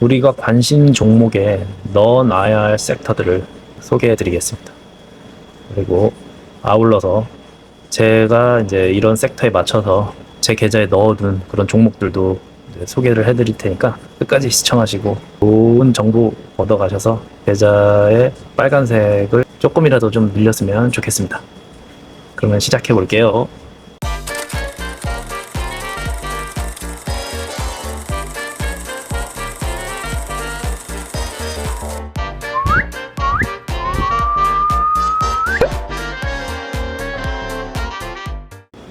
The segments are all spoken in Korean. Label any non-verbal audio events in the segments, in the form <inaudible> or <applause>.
우리가 관심 종목에 넣어놔야 할 섹터들을 소개해 드리겠습니다. 그리고 아울러서 제가 이제 이런 섹터에 맞춰서 제 계좌에 넣어둔 그런 종목들도 소개를 해드릴 테니까 끝까지 시청하시고 좋은 정보 얻어가셔서 계좌의 빨간색을 조금이라도 좀 늘렸으면 좋겠습니다. 그러면 시작해 볼게요.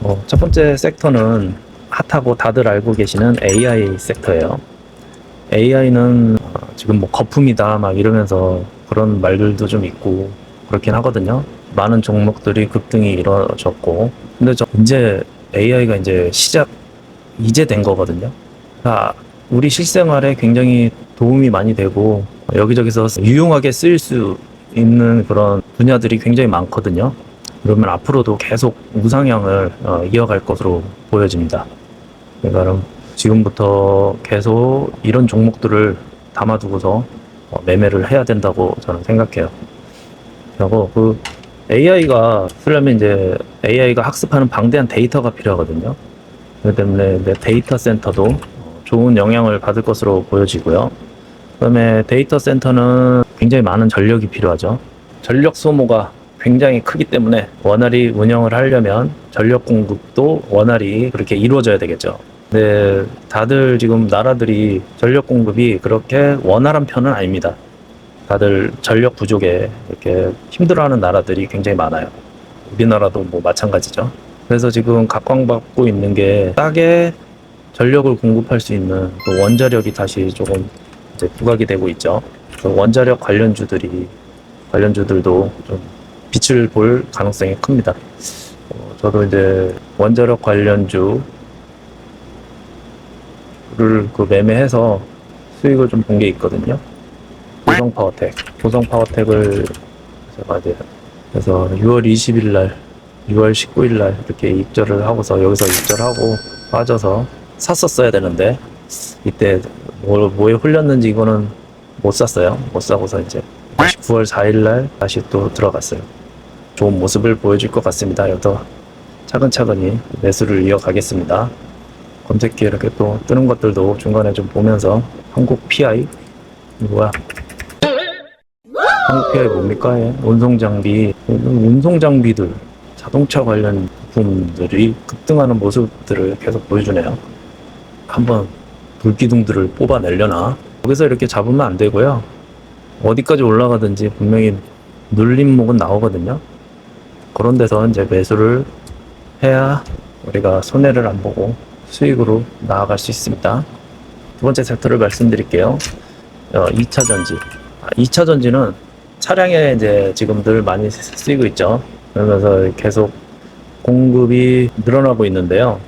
어, 첫 번째 섹터는 핫하고 다들 알고 계시는 AI 섹터예요. AI는 지금 뭐 거품이다 막 이러면서 그런 말들도 좀 있고 그렇긴 하거든요. 많은 종목들이 급등이 이루어졌고 근데 저 이제 AI가 이제 시작 이제 된 거거든요. 아, 우리 실생활에 굉장히 도움이 많이 되고 여기저기서 유용하게 쓰일 수 있는 그런 분야들이 굉장히 많거든요. 그러면 앞으로도 계속 우상향을 어, 이어갈 것으로 보여집니다. 그러니까 그럼 지금부터 계속 이런 종목들을 담아두고서 어, 매매를 해야 된다고 저는 생각해요. 그리고 그 AI가 쓰려면 이제 AI가 학습하는 방대한 데이터가 필요하거든요. 그렇기 때문에 데이터 센터도 어, 좋은 영향을 받을 것으로 보여지고요. 그다음에 데이터 센터는 굉장히 많은 전력이 필요하죠. 전력 소모가 굉장히 크기 때문에 원활히 운영을 하려면 전력 공급도 원활히 그렇게 이루어져야 되겠죠. 근데 다들 지금 나라들이 전력 공급이 그렇게 원활한 편은 아닙니다. 다들 전력 부족에 이렇게 힘들어하는 나라들이 굉장히 많아요. 우리나라도 뭐 마찬가지죠. 그래서 지금 각광받고 있는 게 싸게 전력을 공급할 수 있는 또 원자력이 다시 조금 이제 부각이 되고 있죠. 그 원자력 관련주들이 관련주들도 좀 빛을 볼 가능성이 큽니다. 어, 저도 이제 원자력 관련주를 그 매매해서 수익을 좀 본 게 있거든요. 고성 파워텍, 고성 파워텍을 제가 이제 그래서 6월 20일 날, 6월 19일 날 이렇게 입절을 하고서 여기서 입절하고 빠져서 샀었어야 되는데 이때 뭐, 뭐에 홀렸는지 이거는 못 샀어요. 못 사고서 이제 다시 9월 4일 날 다시 또 들어갔어요. 좋은 모습을 보여줄 것 같습니다. 여기서 차근차근히 매수를 이어가겠습니다. 검색기에 이렇게 또 뜨는 것들도 중간에 좀 보면서 한국 PI 뭐야? 한국 PI 뭡니까? 얘? 운송 장비, 운송 장비들, 자동차 관련 부품들이 급등하는 모습들을 계속 보여주네요. 한번 불기둥들을 뽑아내려나? 여기서 이렇게 잡으면 안 되고요. 어디까지 올라가든지 분명히 눌림목은 나오거든요. 그런 데서 이제 매수를 해야 우리가 손해를 안 보고 수익으로 나아갈 수 있습니다. 두 번째 섹터를 말씀드릴게요. 어, 2차 전지. 2차 전지는 차량에 이제 지금 늘 많이 쓰이고 있죠. 그러면서 계속 공급이 늘어나고 있는데요.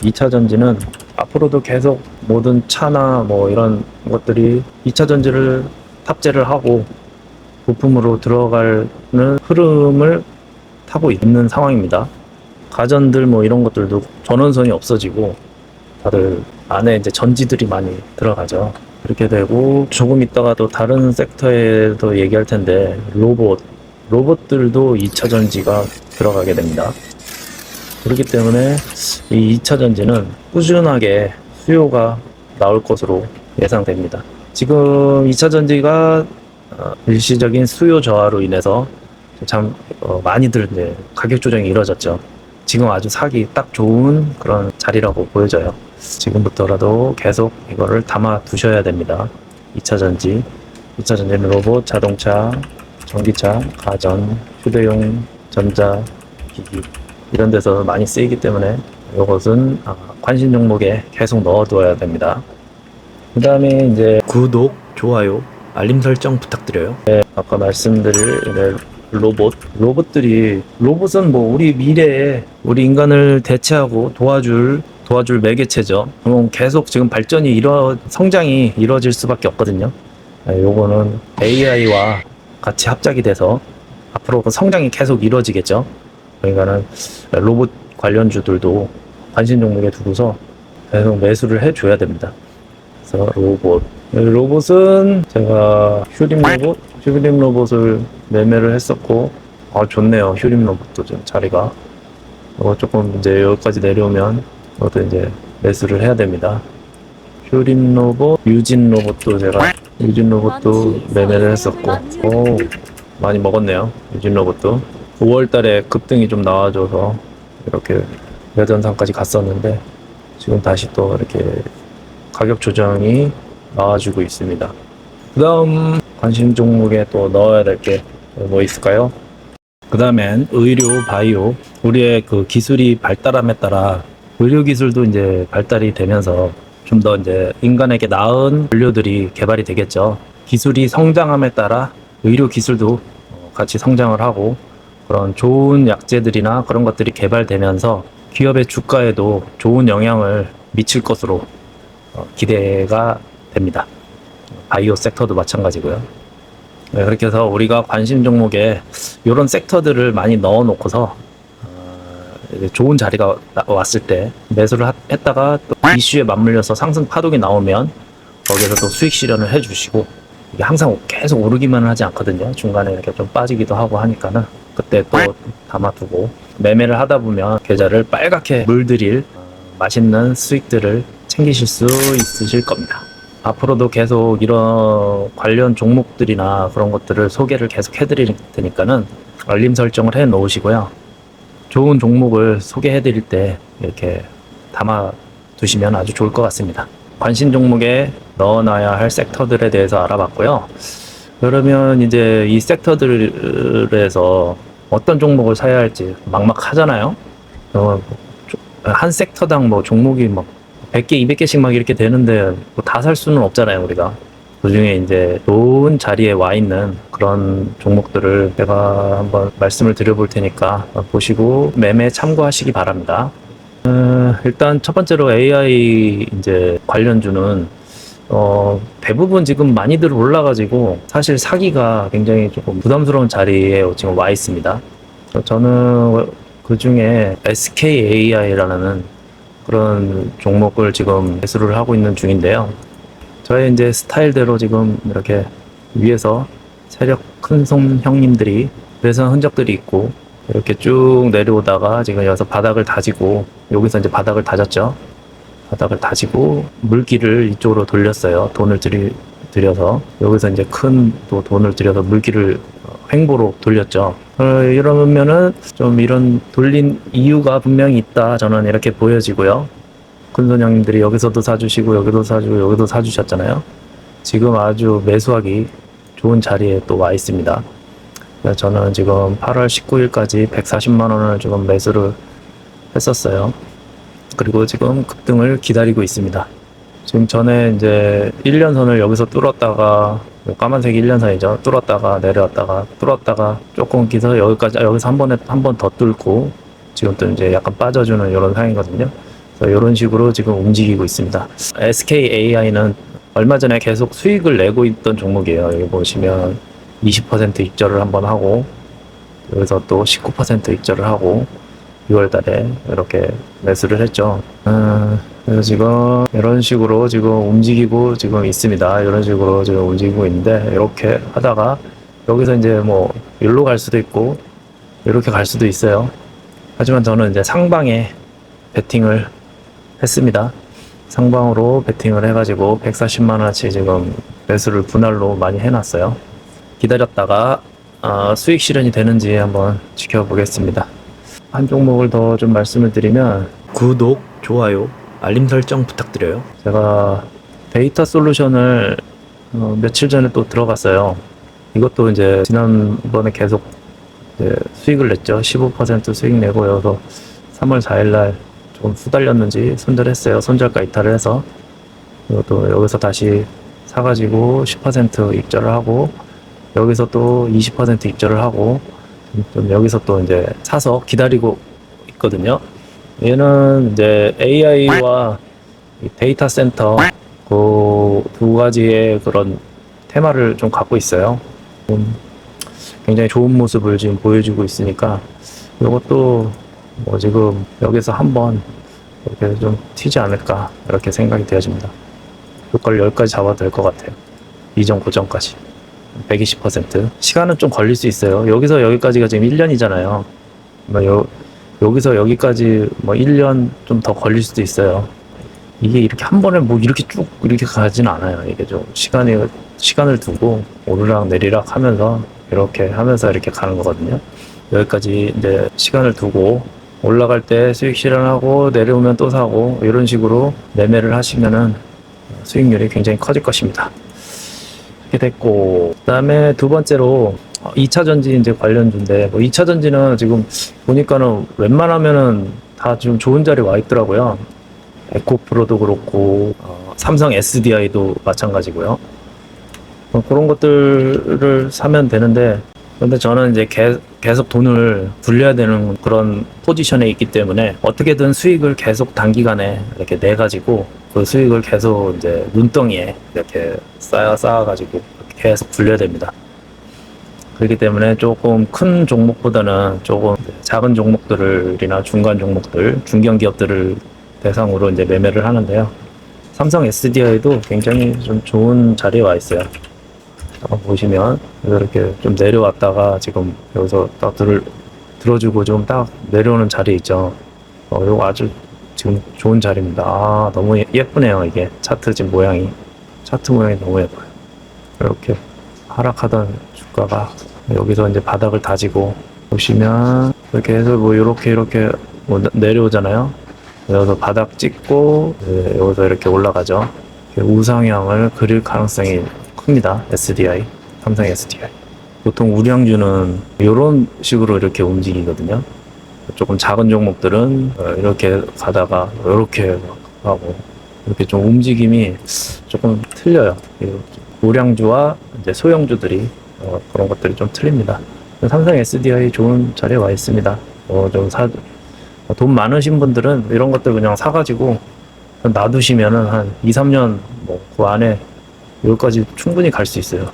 2차 전지는 앞으로도 계속 모든 차나 뭐 이런 것들이 2차 전지를 탑재를 하고 부품으로 들어가는 흐름을 타고 있는 상황입니다. 가전들 뭐 이런 것들도 전원선이 없어지고 다들 안에 이제 전지들이 많이 들어가죠. 그렇게 되고 조금 있다가 또 다른 섹터에도 얘기할 텐데 로봇 로봇들도 2차 전지가 들어가게 됩니다. 그렇기 때문에 이 2차 전지는 꾸준하게 수요가 나올 것으로 예상됩니다. 지금 2차 전지가 어, 일시적인 수요 저하로 인해서 참 어, 많이들 이제 가격 조정이 이루어졌죠. 지금 아주 사기 딱 좋은 그런 자리라고 보여져요. 지금부터라도 계속 이거를 담아 두셔야 됩니다. 2차 전지, 2차 전지는 로봇, 자동차, 전기차, 가전, 휴대용, 전자, 기기 이런 데서 많이 쓰이기 때문에 이것은 아, 관심 종목에 계속 넣어두어야 됩니다. 그 다음에 이제 구독, 좋아요, 알림 설정 부탁드려요. 네, 아까 말씀드릴 네, 로봇, 로봇들이 로봇은 뭐 우리 미래에 우리 인간을 대체하고 도와줄 도와줄 매개체죠. 그럼 계속 지금 발전이 이뤄 성장이 이루어질 수밖에 없거든요. 네, 요거는 AI와 같이 합작이 돼서 앞으로 그 성장이 계속 이루어지겠죠. 그러니까는 로봇 관련주들도 관심 종목에 두고서 계속 매수를 해줘야 됩니다. 그래서 로봇, 네, 로봇은 제가 휴림 로봇, 휴림 로봇을 매매를 했었고, 아, 좋네요. 휴림 로봇도 좀 자리가. 이거 조금 이제 여기까지 내려오면, 이것도 이제 매수를 해야 됩니다. 휴림 로봇, 유진 로봇도 제가, 유진 로봇도 매매를 했었고, 오, 많이 먹었네요. 유진 로봇도. 5월 달에 급등이 좀 나와줘서, 이렇게 매전상까지 갔었는데, 지금 다시 또 이렇게 가격 조정이 나와주고 있습니다. 그 다음 관심 종목에 또 넣어야 될 게 뭐 있을까요? 그 다음엔 의료, 바이오. 우리의 그 기술이 발달함에 따라 의료 기술도 이제 발달이 되면서 좀 더 이제 인간에게 나은 진료들이 개발이 되겠죠. 기술이 성장함에 따라 의료 기술도 어, 같이 성장을 하고 그런 좋은 약제들이나 그런 것들이 개발되면서 기업의 주가에도 좋은 영향을 미칠 것으로 어, 기대가 됩니다. 바이오 섹터도 마찬가지고요. 네, 그렇게 해서 우리가 관심 종목에 이런 섹터들을 많이 넣어 놓고서 어, 좋은 자리가 나- 왔을 때 매수를 하- 했다가 또 이슈에 맞물려서 상승 파동이 나오면 거기에서 또 수익 실현을 해주시고 이게 항상 계속 오르기만 하지 않거든요. 중간에 이렇게 좀 빠지기도 하고 하니까는 그때 또 담아두고 매매를 하다 보면 계좌를 빨갛게 물들일 어, 맛있는 수익들을 챙기실 수 있으실 겁니다. 앞으로도 계속 이런 관련 종목들이나 그런 것들을 소개를 계속 해드릴 테니까는 알림 설정을 해 놓으시고요. 좋은 종목을 소개해 드릴 때 이렇게 담아 두시면 아주 좋을 것 같습니다. 관심 종목에 넣어놔야 할 섹터들에 대해서 알아봤고요. 그러면 이제 이 섹터들에서 어떤 종목을 사야 할지 막막하잖아요. 어, 한 섹터당 뭐 종목이 막 100개, 200개씩 막 이렇게 되는데 뭐 다 살 수는 없잖아요, 우리가. 그 중에 이제 좋은 자리에 와 있는 그런 종목들을 제가 한번 말씀을 드려볼 테니까 보시고 매매 참고하시기 바랍니다. 어, 일단 첫 번째로 AI 이제 관련주는 어, 대부분 지금 많이들 올라가지고 사실 사기가 굉장히 조금 부담스러운 자리에 지금 와 있습니다. 저는 그 중에 SKAI라는 그런 종목을 지금 매수를 하고 있는 중인데요. 저의 이제 스타일대로 지금 이렇게 위에서 세력 큰 손 형님들이 매수한 흔적들이 있고 이렇게 쭉 내려오다가 지금 여기서 바닥을 다지고 여기서 이제 바닥을 다졌죠. 바닥을 다지고 물기를 이쪽으로 돌렸어요. 돈을 들이, 들여서 여기서 이제 큰 또 돈을 들여서 물기를 어, 횡보로 돌렸죠. 어, 이러면은 좀 이런 돌린 이유가 분명히 있다. 저는 이렇게 보여지고요. 큰손 형님들이 여기서도 사주시고 여기도 사주고 여기도 사주셨잖아요. 지금 아주 매수하기 좋은 자리에 또 와 있습니다. 저는 지금 8월 19일까지 140만 원을 지금 매수를 했었어요. 그리고 지금 급등을 기다리고 있습니다. 지금 전에 이제 1년 선을 여기서 뚫었다가 뭐 까만색이 1년 선이죠. 뚫었다가 내려왔다가 뚫었다가 조금 기서 여기까지 여기서 한 번에 한 번 더 뚫고 지금 또 이제 약간 빠져주는 이런 상황이거든요. 그래서 이런 식으로 지금 움직이고 있습니다. SKAI는 얼마 전에 계속 수익을 내고 있던 종목이에요. 여기 보시면 20% 입절을 한번 하고 여기서 또 19% 입절을 하고 6월 달에 이렇게 매수를 했죠. 음, 그래서 지금 이런 식으로 지금 움직이고 지금 있습니다. 이런 식으로 지금 움직이고 있는데 이렇게 하다가 여기서 이제 뭐 일로 갈 수도 있고 이렇게 갈 수도 있어요. 하지만 저는 이제 상방에 베팅을 했습니다. 상방으로 베팅을 해가지고 140만 원치 지금 매수를 분할로 많이 해놨어요. 기다렸다가 어, 수익 실현이 되는지 한번 지켜보겠습니다. 한 종목을 더 좀 말씀을 드리면 구독, 좋아요, 알림 설정 부탁드려요. 제가 데이터 솔루션을 어, 며칠 전에 또 들어갔어요. 이것도 이제 지난번에 계속 이제 수익을 냈죠. 15% 수익 내고 여기서 3월 4일날 조금 후달렸는지 손절했어요. 손절가 이탈을 해서 이것도 여기서 다시 사가지고 10% 입절을 하고 여기서 또 20% 입절을 하고 좀 여기서 또 이제 사서 기다리고 있거든요. 얘는 이제 AI와 데이터 센터 그 두 가지의 그런 테마를 좀 갖고 있어요. 좀 굉장히 좋은 모습을 지금 보여주고 있으니까 이것도 뭐 지금 여기서 한번 이렇게 좀 튀지 않을까 이렇게 생각이 되어집니다. 효과를 10가지 잡아도 될 것 같아요. 이전 고점까지. 120% 시간은 좀 걸릴 수 있어요. 여기서 여기까지가 지금 1년이잖아요. 뭐 여, 여기서 여기까지 뭐 1년 좀 더 걸릴 수도 있어요. 이게 이렇게 한 번에 뭐 이렇게 쭉 이렇게 가지는 않아요. 이게 좀 시간이 시간을 두고 오르락 내리락 하면서 이렇게 하면서 이렇게 가는 거거든요. 여기까지 이제 시간을 두고 올라갈 때 수익 실현하고 내려오면 또 사고 이런 식으로 매매를 하시면은 수익률이 굉장히 커질 것입니다. 이렇게 됐고 그다음에 두 번째로 2차 전지 이제 관련주인데 뭐 2차 전지는 지금 보니까는 웬만하면은 다 지금 좋은 자리 와 있더라고요. 에코프로도 그렇고 어, 삼성 SDI도 마찬가지고요. 뭐 그런 것들을 사면 되는데 근데 저는 이제 개- 계속 돈을 굴려야 되는 그런 포지션에 있기 때문에 어떻게든 수익을 계속 단기간에 이렇게 내 가지고 그 수익을 계속 이제 눈덩이에 이렇게 쌓아 쌓아 가지고 계속 굴려야 됩니다. 그렇기 때문에 조금 큰 종목보다는 조금 작은 종목들이나 중간 종목들, 중견 기업들을 대상으로 이제 매매를 하는데요. 삼성 SDI도 굉장히 좀 좋은 자리에 와 있어요. 잠깐 보시면 이렇게 좀 내려왔다가 지금 여기서 딱 들, 들어주고 좀 딱 내려오는 자리 있죠. 어, 이거 아주 지금 좋은 자리입니다. 아, 너무 예- 예쁘네요, 이게. 차트 지금 모양이. 차트 모양이 너무 예뻐요. 이렇게 하락하던 주가가 여기서 이제 바닥을 다지고 보시면 이렇게 해서 뭐 이렇게 이렇게 뭐 내- 내려오잖아요. 여기서 바닥 찍고 네, 여기서 이렇게 올라가죠. 우상향을 그릴 가능성이 큽니다. SDI, 삼성 SDI. 보통 우량주는 이런 식으로 이렇게 움직이거든요. 조금 작은 종목들은 어, 이렇게 가다가 이렇게 하고 이렇게 좀 움직임이 조금 틀려요. 이 우량주와 이제 소형주들이 어, 그런 것들이 좀 틀립니다. 삼성 SDI 좋은 자리에 와 있습니다. 어, 좀 사, 돈 많으신 분들은 이런 것들 그냥 사가지고 놔두시면은 한 2, 3년 뭐 그 안에 여기까지 충분히 갈 수 있어요.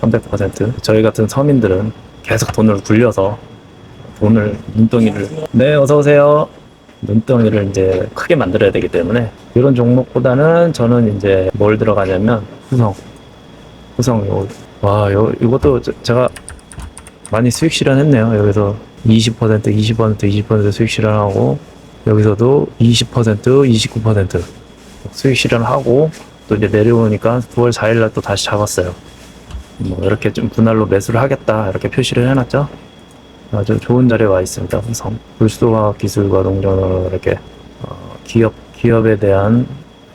300% 저희 같은 서민들은 계속 돈을 굴려서 돈을 눈덩이를. 네 어서 오세요. 눈덩이를 이제 크게 만들어야 되기 때문에 이런 종목보다는 저는 이제 뭘 들어가냐면 후성. 후성 요, 와 요, 이것도 저- 제가 많이 수익 실현했네요. 여기서 20% 20% 20% 수익 실현하고 여기서도 20% 29% 수익 실현하고 또 이제 내려오니까 9월 4일날 또 다시 잡았어요 뭐 이렇게 좀 분할로 매수를 하겠다 이렇게 표시를 해놨죠. 아주 좋은 자리에 와 있습니다. 우선 불소화학 기술과 농전으로 이렇게 어, 기업 기업에 대한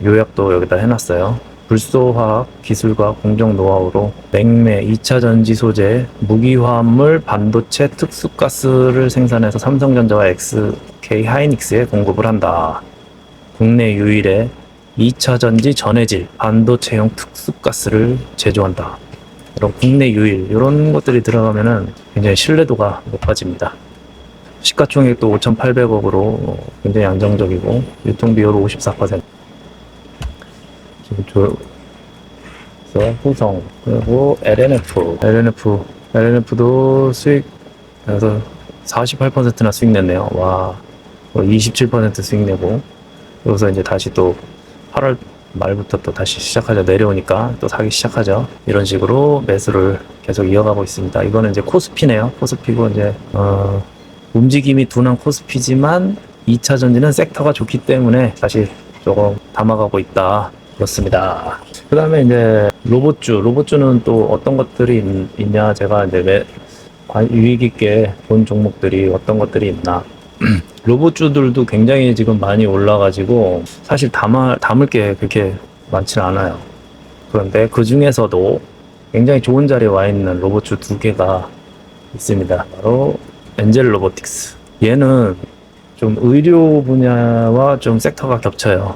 요약도 여기다 해놨어요. 불소화학 기술과 공정 노하우로 냉매, 2차 전지 소재, 무기화합물, 반도체, 특수가스를 생산해서 삼성전자와 SK 하이닉스에 공급을 한다. 국내 유일의 2차 전지 전해질 반도체용 특수가스를 제조한다. 이런 국내 유일 이런 것들이 들어가면은 굉장히 신뢰도가 높아집니다. 시가총액도 5,800억으로 굉장히 안정적이고 유통 비율 54%. 지금 저 그래서 후성 그리고 LNF, LNF, LNF도 수익 그래서 48%나 수익 냈네요. 와, 27% 수익 내고 여기서 이제 다시 또 8월 말부터 또 다시 시작하자 내려오니까 또 사기 시작하죠. 이런 식으로 매수를 계속 이어가고 있습니다. 이거는 이제 코스피네요. 코스피고 이제 어, 움직임이 둔한 코스피지만 2차 전지는 섹터가 좋기 때문에 다시 조금 담아가고 있다. 그렇습니다. 그 다음에 이제 로봇주, 로봇주는 또 어떤 것들이 있, 있냐 제가 이제 매, 관- 유익 있게 본 종목들이 어떤 것들이 있나 <clears throat> 로봇주들도 굉장히 지금 많이 올라가지고 사실 담아, 담을 게 그렇게 많지는 않아요. 그런데 그 중에서도 굉장히 좋은 자리에 와 있는 로봇주 두 개가 있습니다. 바로 엔젤 로보틱스. 얘는 좀 의료 분야와 좀 섹터가 겹쳐요.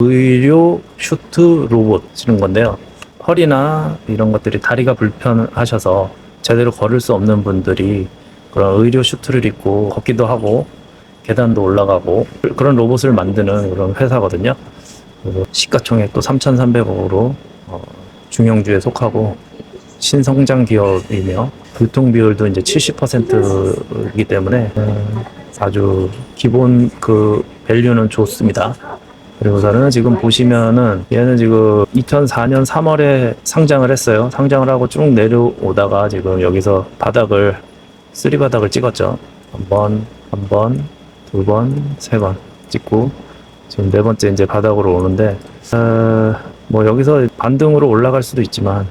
의료 슈트 로봇 쓰는 건데요. 허리나 이런 것들이 다리가 불편하셔서 제대로 걸을 수 없는 분들이 그런 의료 슈트를 입고 걷기도 하고 계단도 올라가고 그런 로봇을 만드는 그런 회사거든요. 그리고 시가총액도 3,300억으로 어, 중형주에 속하고 신성장 기업이며 유통 비율도 이제 70%이기 때문에 음, 아주 기본 그 밸류는 좋습니다. 그리고서는 지금 보시면은 얘는 지금 2004년 3월에 상장을 했어요. 상장을 하고 쭉 내려오다가 지금 여기서 바닥을 쓰리 바닥을 찍었죠. 한 번, 한 번, 두 번, 세 번 찍고 지금 네 번째 이제 바닥으로 오는데 어, 뭐 여기서 반등으로 올라갈 수도 있지만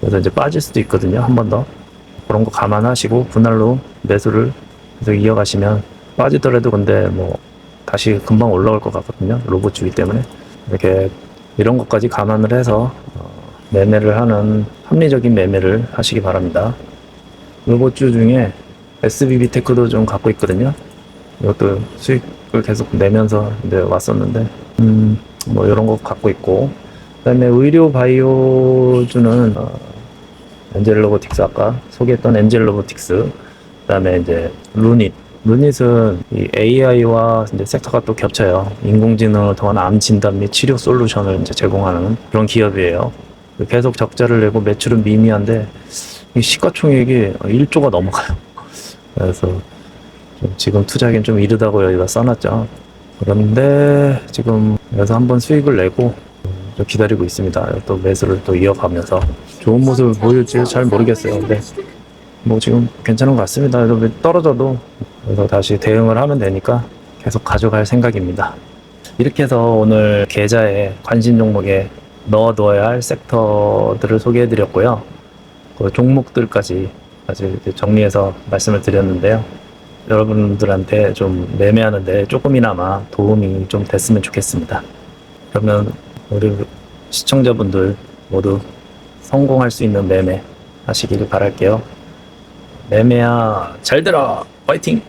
그래서 이제 빠질 수도 있거든요. 한 번 더. 그런 거 감안하시고 분할로 매수를 계속 이어가시면 빠지더라도 근데 뭐 다시 금방 올라올 것 같거든요. 로봇 주기 때문에 이렇게 이런 것까지 감안을 해서 어, 매매를 하는 합리적인 매매를 하시기 바랍니다. 로봇주 중에 SBB 테크도 좀 갖고 있거든요. 이것도 수익을 계속 내면서 이제 왔었는데, 음, 뭐 이런 거 갖고 있고, 그 다음에 의료 바이오주는 어, 엔젤 로보틱스 아까 소개했던 엔젤 로보틱스, 그 다음에 이제 루닛. 루닛은 이 AI와 이제 섹터가 또 겹쳐요. 인공지능을 통한 암 진단 및 치료 솔루션을 이제 제공하는 그런 기업이에요. 계속 적자를 내고 매출은 미미한데 이 시가총액이 1조가 넘어가요. 그래서 좀 지금 투자하기엔 좀 이르다고 여기다 써놨죠. 그런데 지금 여기서 한번 수익을 내고 좀 기다리고 있습니다. 또 매수를 또 이어가면서 좋은 모습을 보일지 잘 모르겠어요. 근데 뭐 지금 괜찮은 것 같습니다. 그래서 떨어져도 그래서 다시 대응을 하면 되니까 계속 가져갈 생각입니다. 이렇게 해서 오늘 계좌에 관심 종목에 넣어둬야 할 섹터들을 소개해드렸고요. 그 종목들까지 이제 정리해서 말씀을 드렸는데요. 여러분들한테 좀 매매하는데 조금이나마 도움이 좀 됐으면 좋겠습니다. 그러면 우리 시청자분들 모두 성공할 수 있는 매매 하시기를 바랄게요. 매매야 잘 들어! 화이팅!